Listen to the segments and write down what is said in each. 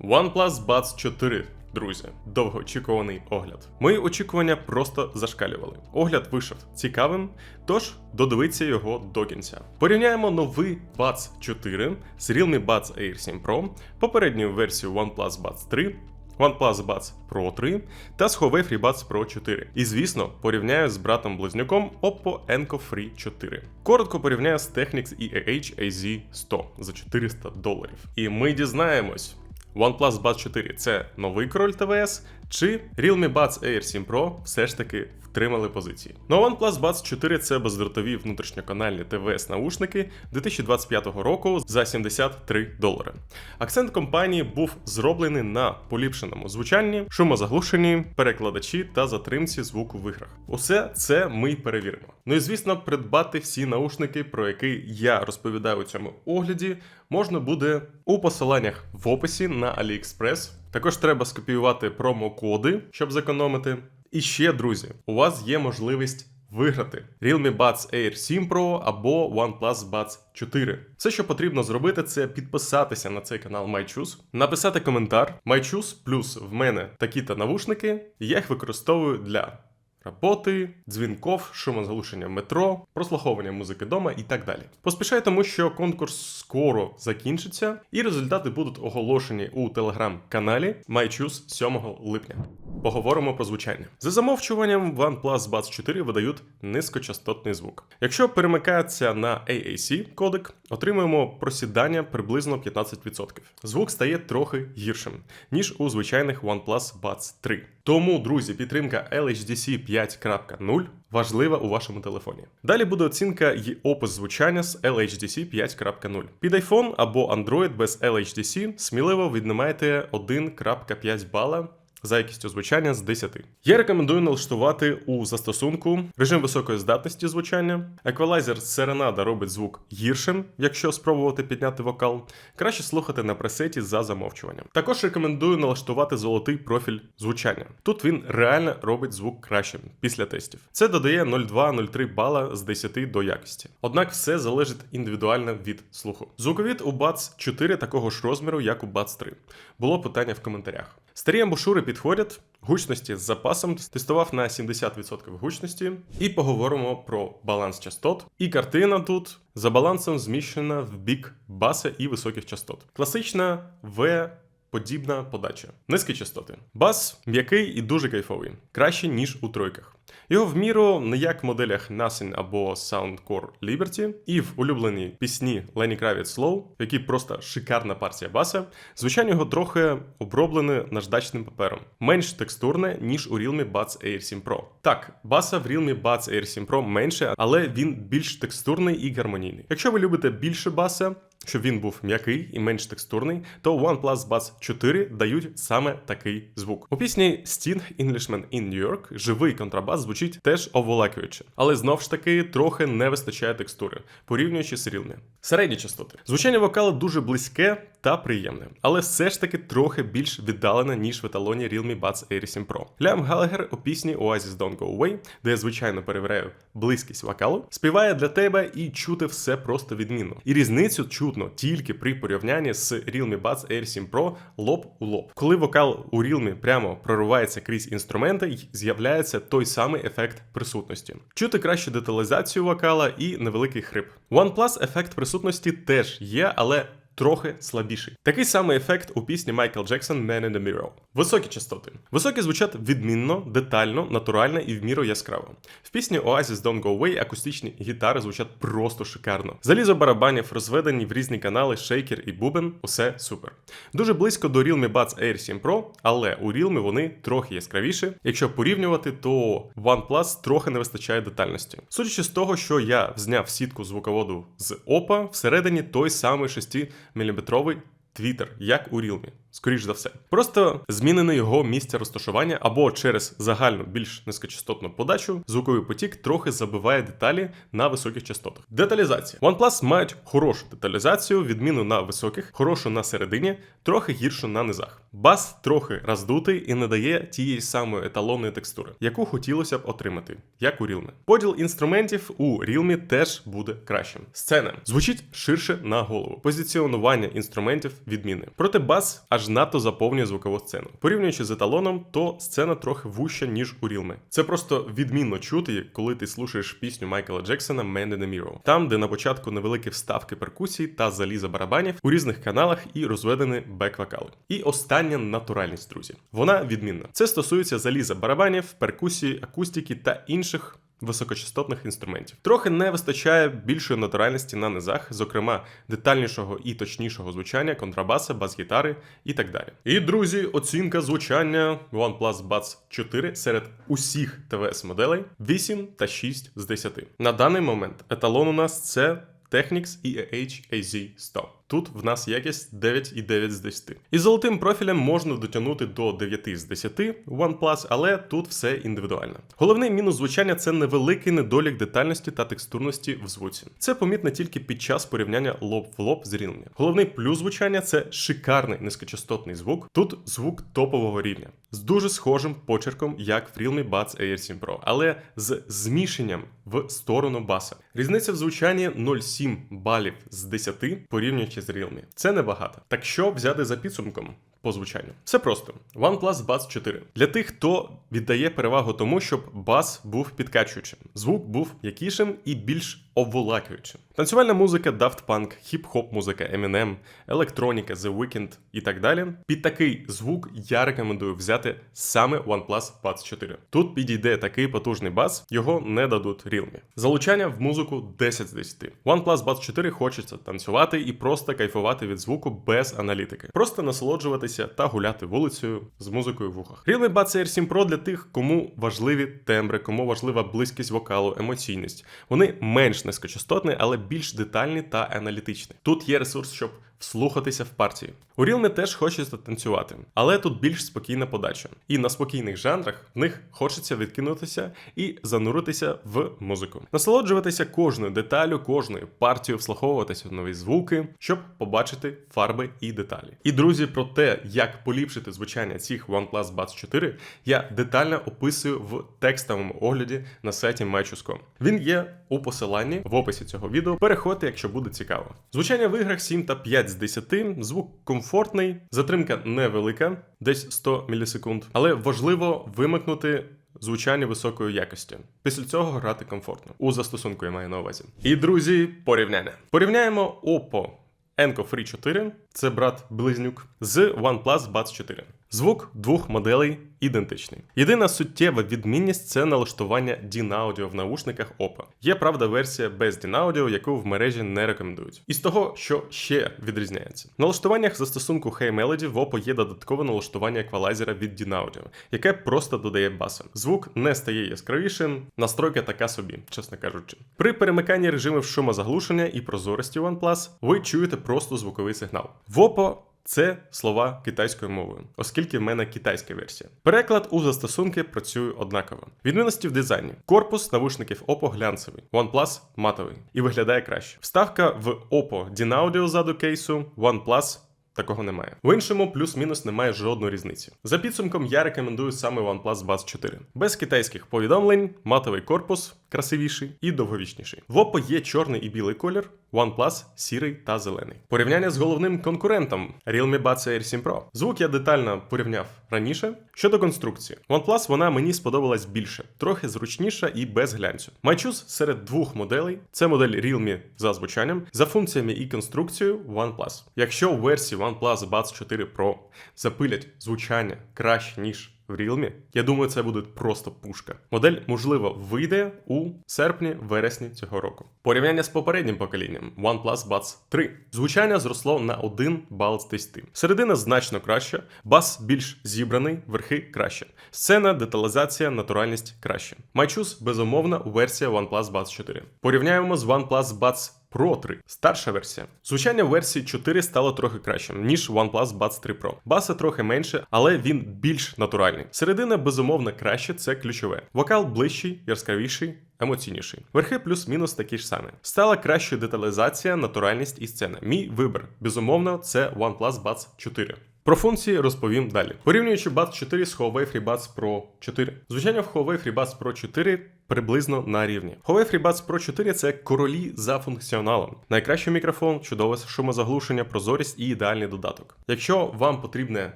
OnePlus Buds 4. Друзі, довгоочікуваний огляд. Мої очікування просто зашкалювали. Огляд вийшов цікавим, тож додивіться його до кінця. Порівняємо новий Buds 4 з Realme Buds Air 7 Pro, попередню версію OnePlus Buds 3, OnePlus Buds Pro 3 та з Huawei FreeBuds Pro 4. І звісно, порівняю з братом-близнюком Oppo Enco Free 4. Коротко порівняю з Technics EAH AZ100 за 400 доларів. І ми дізнаємось. OnePlus Buds 4 це новий король ТВС, чи Realme Buds Air 7 Pro все ж таки втримали позиції. Ну, OnePlus Buds 4 це бездротові внутрішньоканальні ТВС наушники 2025 року за 73 долари. Акцент компанії був зроблений на поліпшеному звучанні, шумозаглушенні, перекладачі та затримці звуку в іграх. Усе це ми й перевіримо. Ну і звісно, придбати всі наушники, про які я розповідаю у цьому огляді, можна буде у посиланнях в описі на AliExpress. Також треба скопіювати промокоди, щоб зекономити. І ще, друзі, у вас є можливість виграти Realme Buds Air 7 Pro або OnePlus Buds 4. Все, що потрібно зробити, це підписатися на цей канал MyChoose, написати коментар MyChoose, плюс в мене такі-то навушники, я їх використовую для роботи, дзвінков, шумозаглушення в метро, прослуховування музики вдома і так далі. Поспішай, тому що конкурс скоро закінчиться, і результати будуть оголошені у телеграм-каналі MyChoose 7 липня. Поговоримо про звучання. За замовчуванням OnePlus Buds 4 видають низькочастотний звук. Якщо перемикається на AAC кодек, отримуємо просідання приблизно 15%. Звук стає трохи гіршим, ніж у звичайних OnePlus Buds 3. Тому, друзі, підтримка LHDC 5.0 важлива у вашому телефоні. Далі буде оцінка і опис звучання з LHDC 5.0. Під iPhone або Android без LHDC сміливо віднімайте 1.5 бала за якістю звучання з 10. Я рекомендую налаштувати у застосунку режим високої здатності звучання. Еквалайзер Serenada робить звук гіршим, якщо спробувати підняти вокал. Краще слухати на пресеті за замовчуванням. Також рекомендую налаштувати золотий профіль звучання. Тут він реально робить звук кращим після тестів. Це додає 0,2-0,3 бала з 10 до якості. Однак все залежить індивідуально від слуху. Звуковід у Buds 4 такого ж розміру, як у Buds 3. Було питання в коментарях. Старі амбушури підходять, гучності з запасом тестував на 70% гучності, і поговоримо про баланс частот. І картина тут за балансом зміщена в бік баса і високих частот. Класична В. Подібна подача. Низькі частоти. Бас м'який і дуже кайфовий, краще, ніж у тройках. Його в міру не як в моделях Nothing або Soundcore Liberty, і в улюбленій пісні Lenny Kravitz Slow, в якій просто шикарна партія баса, звичайно, його трохи оброблене наждачним папером, менш текстурне, ніж у Realme Buds Air 7 Pro. Так, баса в Realme Buds Air 7 Pro менше, але він більш текстурний і гармонійний. Якщо ви любите більше баса, щоб він був м'який і менш текстурний, то OnePlus Buds 4 дають саме такий звук. У пісні Sting Englishman in New York живий контрабас звучить теж оволакуюче, але знов ж таки трохи не вистачає текстури, порівнюючи з Realme. Середні частоти. Звучання вокалу дуже близьке та приємне, але все ж таки трохи більш віддалене, ніж в еталоні Realme Buds Air 7 Pro. Лям Галагер у пісні Oasis Don't Go Away, де я звичайно перевіряю близькість вокалу, співає для тебе і чути все просто відмінно. І різницю чутно тільки при порівнянні з Realme Buds Air 7 Pro лоб у лоб. Коли вокал у Realme прямо проривається крізь інструменти, з'являється той самий ефект присутності. Чути краще деталізацію вокала і невеликий хрип. OnePlus ефект присутності теж є, але трохи слабіший. Такий самий ефект у пісні Michael Jackson Man in the Mirror. Високі частоти. Високі звучать відмінно, детально, натурально і в міру яскраво. В пісні Oasis Don't Go Away акустичні гітари звучать просто шикарно. Залізо барабанів розведені в різні канали, шейкер і бубен, усе супер. Дуже близько до Realme Buds Air 7 Pro, але у Realme вони трохи яскравіші. Якщо порівнювати, то OnePlus трохи не вистачає детальності. Судячи з того, що я зняв сітку звуководу з Oppo, всередині той самий 6 міліметровий твіттер, як у Realme. Скоріш за все. Просто змінене його місце розташування або через загальну більш низькочастотну подачу, звуковий потік трохи забиває деталі на високих частотах. Деталізація. OnePlus мають хорошу деталізацію, відміну на високих, хорошу на середині, трохи гіршу на низах. Бас трохи роздутий і не дає тієї самої еталонної текстури, яку хотілося б отримати, як у Realme. Поділ інструментів у Realme теж буде кращим. Сцена звучить ширше на голову. Позиціонування інструментів відмінне. Проте бас аж аж надто заповнює звукову сцену. Порівнюючи з еталоном, то сцена трохи вуща, ніж у Realme. Це просто відмінно чути, коли ти слушаєш пісню Майкла Джексона Man in the Mirror. Там, де на початку невеликі вставки перкусій та заліза барабанів у різних каналах і розведені бек-вокали. І остання натуральність, друзі. Вона відмінна. Це стосується заліза барабанів, перкусії, акустики та інших високочастотних інструментів. Трохи не вистачає більшої натуральності на низах, зокрема детальнішого і точнішого звучання, контрабаса, бас-гітари і так далі. І друзі, оцінка звучання OnePlus Buds 4 серед усіх ТВС моделей 8 та 6 з 10. На даний момент еталон у нас це Technics EAH AZ100. Тут в нас якість 9,9 з 10. І золотим профілем можна дотягнути до 9 з 10 OnePlus, але тут все індивідуально. Головний мінус звучання це невеликий недолік детальності та текстурності в звуці. Це помітно тільки під час порівняння лоб в лоб з Realme. Головний плюс звучання це шикарний низькочастотний звук. Тут звук топового рівня. З дуже схожим почерком, як в Realme Buds Air 7 Pro, але з зміщенням в сторону баса. Різниця в звучанні 0,7 балів з 10 порівнюючи з Realme. Це небагато. Так що взяти за підсумком? По звучанню. Все просто. OnePlus Buds 4. Для тих, хто віддає перевагу тому, щоб бас був підкачуючим, звук був якішим і більш обволакуючим. Танцювальна музика Daft Punk, хіп-хоп музика Eminem, електроніка The Weeknd і так далі. Під такий звук я рекомендую взяти саме OnePlus Buds 4. Тут підійде такий потужний бас, його не дадуть Realme. Залучання в музику 10 з 10. OnePlus Buds 4 хочеться танцювати і просто кайфувати від звуку без аналітики. Просто насолоджуватися та гуляти вулицею з музикою в ухах. Realme Buds Air 7 Pro для тих, кому важливі тембри, кому важлива близькість вокалу, емоційність. Вони менш низькочастотні, але більш детальний та аналітичний. Тут є ресурс, щоб вслухатися в партії. У Realme теж хочеться танцювати, але тут більш спокійна подача. І на спокійних жанрах в них хочеться відкинутися і зануритися в музику, насолоджуватися кожною деталю, кожною партією, вслуховуватися в нові звуки, щоб побачити фарби і деталі. І друзі, про те, як поліпшити звучання цих OnePlus Buds 4, я детально описую в текстовому огляді на сайті Matchus.com. Він є у посиланні в описі цього відео. Переходьте, якщо буде цікаво. Звучання в іграх 7 та 5 з 10, звук комфортний, затримка невелика, десь 100 мілісекунд, але важливо вимикнути. Звучання високої якості. Після цього грати комфортно. У застосунку я маю на увазі. І друзі, порівняння. Порівняємо Oppo Enco Free 4, це брат близнюк, з OnePlus Buds 4. Звук двох моделей ідентичний. Єдина суттєва відмінність це налаштування DIN-аудіо в наушниках Oppo. Є правда версія без DIN-аудіо, яку в мережі не рекомендують. Із того, що ще відрізняється. В налаштуваннях застосунку Hey Melody в Oppo є додаткове налаштування еквалайзера від DIN-аудіо, яке просто додає баса. Звук не стає яскравішим, настройка така собі, чесно кажучи. При перемиканні режимів шумозаглушення і прозорості OnePlus ви чуєте просто звуковий сигнал. В Oppo це слова китайською мовою, оскільки в мене китайська версія. Переклад у застосунки працює однаково. Відмінності в дизайні. Корпус навушників Oppo глянцевий, OnePlus матовий і виглядає краще. Вставка в Oppo DIN-Audio ззаду кейсу, OnePlus Такого немає. В іншому плюс-мінус немає жодної різниці. За підсумком я рекомендую саме OnePlus Buds 4. Без китайських повідомлень, матовий корпус, красивіший і довговічніший. В Oppo є чорний і білий колір, OnePlus сірий та зелений. Порівняння з головним конкурентом Realme Buds Air 7 Pro. Звук я детально порівняв раніше. Щодо конструкції, OnePlus вона мені сподобалась більше, трохи зручніша і без глянцю. Майчус серед двох моделей це модель Realme за звучанням, за функціями і конструкцією OnePlus. Якщо у версії OnePlus Buds 4 Pro запилять звучання краще, ніж в Realme, я думаю, це буде просто пушка. Модель, можливо, вийде у серпні-вересні цього року. Порівняння з попереднім поколінням OnePlus Buds 3. Звучання зросло на 1 бал з 10. Середина значно краща, бас більш зібраний, верхи краще. Сцена, деталізація, натуральність краще. Майчус, безумовно, версія OnePlus Buds 4. Порівняємо з OnePlus Buds Pro 3. Старша версія. Звучання версії 4 стало трохи кращим, ніж OnePlus Buds 3 Pro. Баса трохи менше, але він більш натуральний. Середина, безумовно, краще, це ключове. Вокал ближчий, яскравіший. Емоційніший. Верхи плюс-мінус такі ж самі. Стала кращою деталізація, натуральність і сцена. Мій вибір, безумовно, це OnePlus Buds 4. Про функції розповім далі. Порівнюючи Buds 4 з Huawei FreeBuds Pro 4. Звучання в Huawei FreeBuds Pro 4 приблизно на рівні. Huawei FreeBuds Pro 4 це королі за функціоналом. Найкращий мікрофон, чудове шумозаглушення, прозорість і ідеальний додаток. Якщо вам потрібне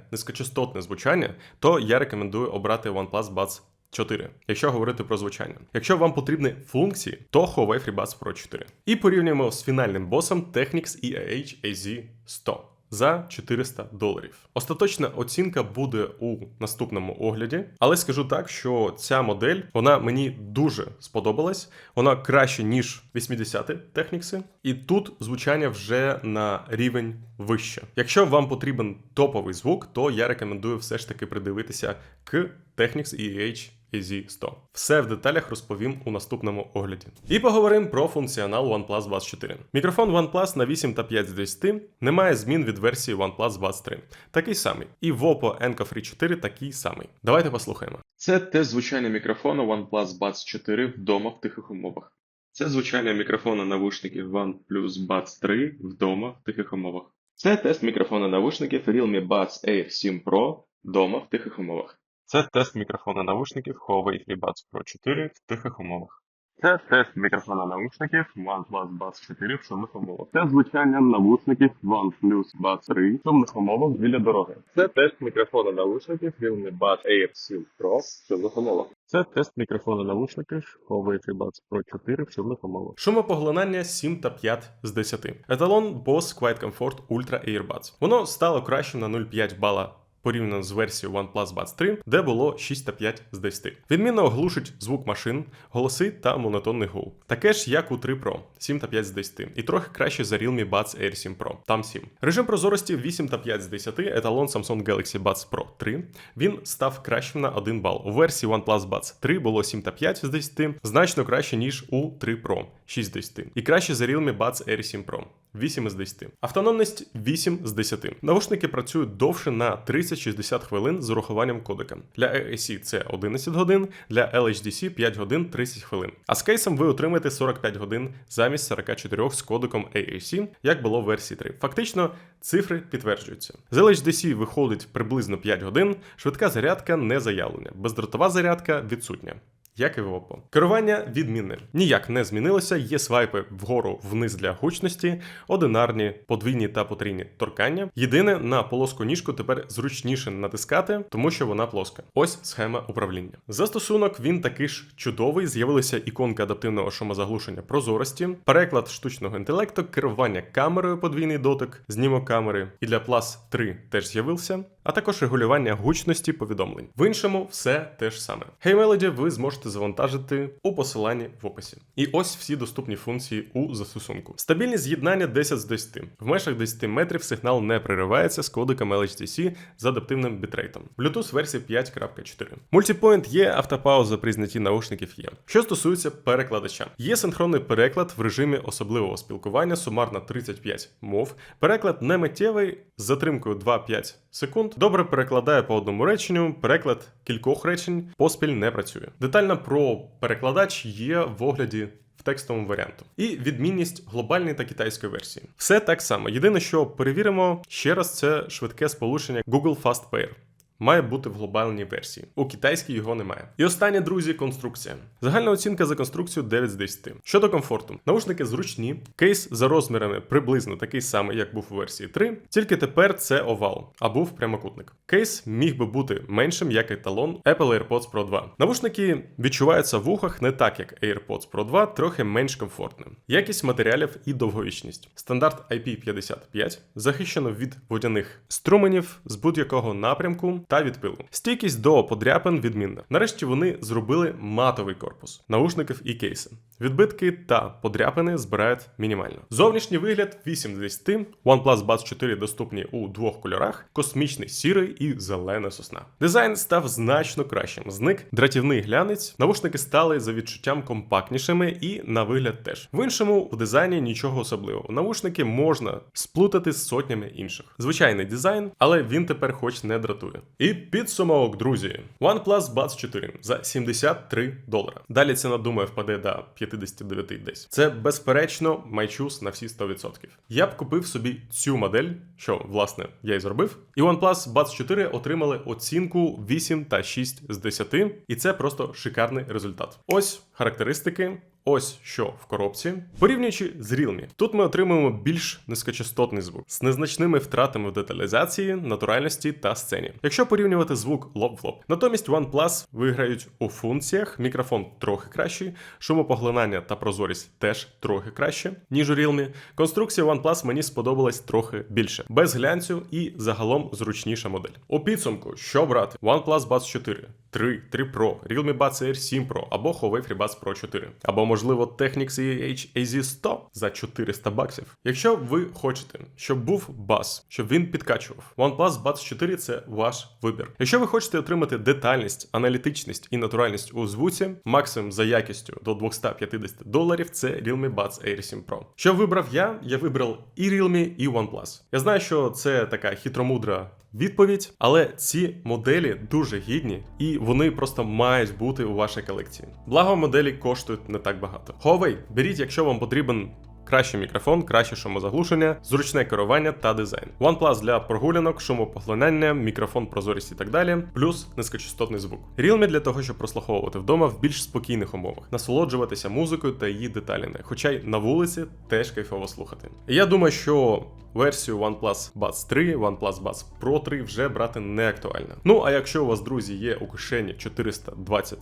низькочастотне звучання, то я рекомендую обрати OnePlus Buds 4, якщо говорити про звучання. Якщо вам потрібні функції, то Huawei FreeBuds Pro 4. І порівнюємо з фінальним босом Technics EAH AZ100 за 400 доларів. Остаточна оцінка буде у наступному огляді, але скажу так, що ця модель вона мені дуже сподобалась. Вона краще ніж 80-ті Technics, і тут звучання вже на рівень вище. Якщо вам потрібен топовий звук, то я рекомендую все ж таки придивитися к Technics EH AZ100. Все в деталях розповім у наступному огляді. І поговоримо про функціонал OnePlus Buds 4. Мікрофон OnePlus на 8 та 5 з 10 не має змін від версії OnePlus Buds 3. Такий самий. І в Oppo Enco Free 4 такий самий. Давайте послухаємо. Це тест звучання мікрофону OnePlus Buds 4 вдома в тихих умовах. Це звучання мікрофона навушників OnePlus Buds 3 вдома в тихих умовах. Це тест мікрофона навушників Realme Buds Air 7 Pro вдома в тихих умовах. Це тест мікрофона навушників Huawei FreeBuds Pro 4 в тихих умовах. Це тест мікрофона навушників OnePlus Buds 4 в шумних умовах. Це звучання навушників OnePlus Buds 3 в шумних умовах біля дороги. Це тест мікрофона навушників Realme Buds Air 7 Pro в шумних умовах. Це тест мікрофона навушників Huawei FreeBuds Pro 4 в шумних умовах. Шумопоглинання 7 та 5 з 10. Еталон Bose Quiet Comfort Ultra Earbuds. Воно стало кращим на 0,5 бала порівняно з версією OnePlus Buds 3, де було 6 та 5 з 10. Відмінно оглушить звук машин, голоси та монотонний гул. Таке ж, як у 3 Pro, 7 та 5 з 10, і трохи краще за Realme Buds Air 7 Pro, там 7. Режим прозорості 8 та 5 з 10, еталон Samsung Galaxy Buds Pro 3. Він став кращим на 1 бал. У версії OnePlus Buds 3 було 7 та 5 з 10, значно краще, ніж у 3 Pro, 6 з 10. І краще за Realme Buds Air 7 Pro. 8 з 10. Автономність 8 з 10. Навушники працюють довше на 30-60 хвилин з урахуванням кодека. Для AAC це 11 годин, для LHDC 5 годин 30 хвилин. А з кейсом ви отримаєте 45 годин замість 44 з кодеком AAC, як було в версії 3. Фактично, цифри підтверджуються. З LHDC виходить приблизно 5 годин, швидка зарядка не заявлення, бездротова зарядка відсутня як і в Oppo. Керування відмінне. Ніяк не змінилося, є свайпи вгору вниз для гучності, одинарні, подвійні та потрійні торкання. Єдине, на полоску ніжку тепер зручніше натискати, тому що вона плоска. Ось схема управління. Застосунок він такий ж чудовий. З'явилася іконка адаптивного шумозаглушення прозорості, переклад штучного інтелекту, керування камерою подвійний дотик, знімок камери. І для Plus 3 теж з'явився, а також регулювання гучності повідомлень. В іншому все те ж саме. HeyMelody ви зможете завантажити у посиланні в описі. І ось всі доступні функції у застосунку. Стабільність з'єднання 10 з 10. В межах 10 метрів сигнал не переривається з кодиком LHDC з адаптивним бітрейтом. Bluetooth версії 5.4. Мультипоінт є, автопауза при знятті наушників є. Що стосується перекладача, є синхронний переклад в режимі особливого спілкування, сумарно 35 мов. Переклад не миттєвий з затримкою 2-5 секунд. Добре перекладає по одному реченню, переклад кількох речень поспіль не працює. Детально про перекладач є в огляді. в Текстовому варіанту і відмінність глобальної та китайської версії. Все так само. Єдине, що перевіримо ще раз, це швидке сполучення Google Fast Pair. Має бути в глобальній версії. У китайській його немає. І останнє, друзі, конструкція. Загальна оцінка за конструкцію 9 з 10. Щодо комфорту, наушники зручні, кейс за розмірами приблизно такий самий, як був у версії 3, тільки тепер це овал, а був прямокутник. Кейс міг би бути меншим, як еталон Apple AirPods Pro 2. Навушники відчуваються в ухах не так, як AirPods Pro 2, трохи менш комфортним. Якість матеріалів і довговічність. Стандарт IP55 захищено від водяних струменів з будь-якого напрямку та від пилу. Стійкість до подряпин відмінна. Нарешті вони зробили матовий корпус, наушників і кейси. Відбитки та подряпини збирають мінімально. Зовнішній вигляд 8 з 10. OnePlus Buds 4 доступні у двох кольорах: космічний сірий і зелена сосна. Дизайн став значно кращим. Зник дратівний глянець, навушники стали за відчуттям компактнішими і на вигляд теж. В іншому в дизайні нічого особливого. Навушники можна сплутати з сотнями інших. Звичайний дизайн, але він тепер хоч не дратує. І підсумок, друзі. OnePlus Buds 4 за 73 долара. Далі ціна, думаю, впаде до 59 десь. Це безперечно майчус на всі 100%. Я б купив собі цю модель, що власне я і зробив. І OnePlus Buds 4 отримали оцінку 8 та 6 з 10, і це просто шикарний результат. Ось характеристики. Ось що в коробці. Порівнюючи з Realme, тут ми отримуємо більш низькочастотний звук з незначними втратами в деталізації, натуральності та сцені. Якщо порівнювати звук лоб в лоб. Натомість OnePlus виграють у функціях, мікрофон трохи кращий, шумопоглинання та прозорість теж трохи краще, ніж у Realme. Конструкція OnePlus мені сподобалась трохи більше, без глянцю і загалом зручніша модель. У підсумку, що брати? OnePlus Buds 4. 3, 3 Pro, Realme Buds Air 7 Pro або Huawei FreeBuds Pro 4, або можливо Technics EH AZ100 за 400 баксів. Якщо ви хочете, щоб був бас, щоб він підкачував, OnePlus Buds 4 це ваш вибір. Якщо ви хочете отримати детальність, аналітичність і натуральність у звуці, максимум за якістю до 250 доларів, це Realme Buds Air 7 Pro. Що вибрав я? Я вибрав і Realme, і OnePlus. Я знаю, що це така хитромудра відповідь, але ці моделі дуже гідні і вони просто мають бути у вашій колекції. Благо моделі коштують не так багато. Huawei беріть, якщо вам потрібен. Кращий мікрофон, краще шумозаглушення, зручне керування та дизайн. OnePlus для прогулянок, шумопоглинання, мікрофон, прозорість і так далі, плюс низькочастотний звук. Realme для того, щоб прослуховувати вдома в більш спокійних умовах, насолоджуватися музикою та її деталями, хоча й на вулиці теж кайфово слухати. Я думаю, що версію OnePlus Buds 3, OnePlus Buds Pro 3 вже брати не актуально. Ну а якщо у вас, друзі, є у кишені 420-400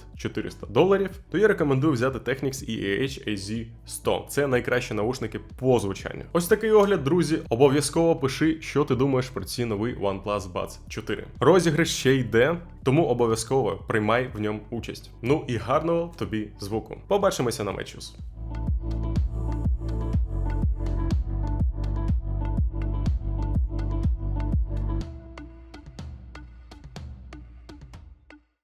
доларів, то я рекомендую взяти Technics EAH AZ100. Це найкращі наушники по звучанню. Ось такий огляд, друзі. Обов'язково пиши, що ти думаєш про ці новий OnePlus Buds 4. Розіграш ще йде, тому обов'язково приймай в ньому участь. Ну і гарного тобі звуку. Побачимося на Мечус.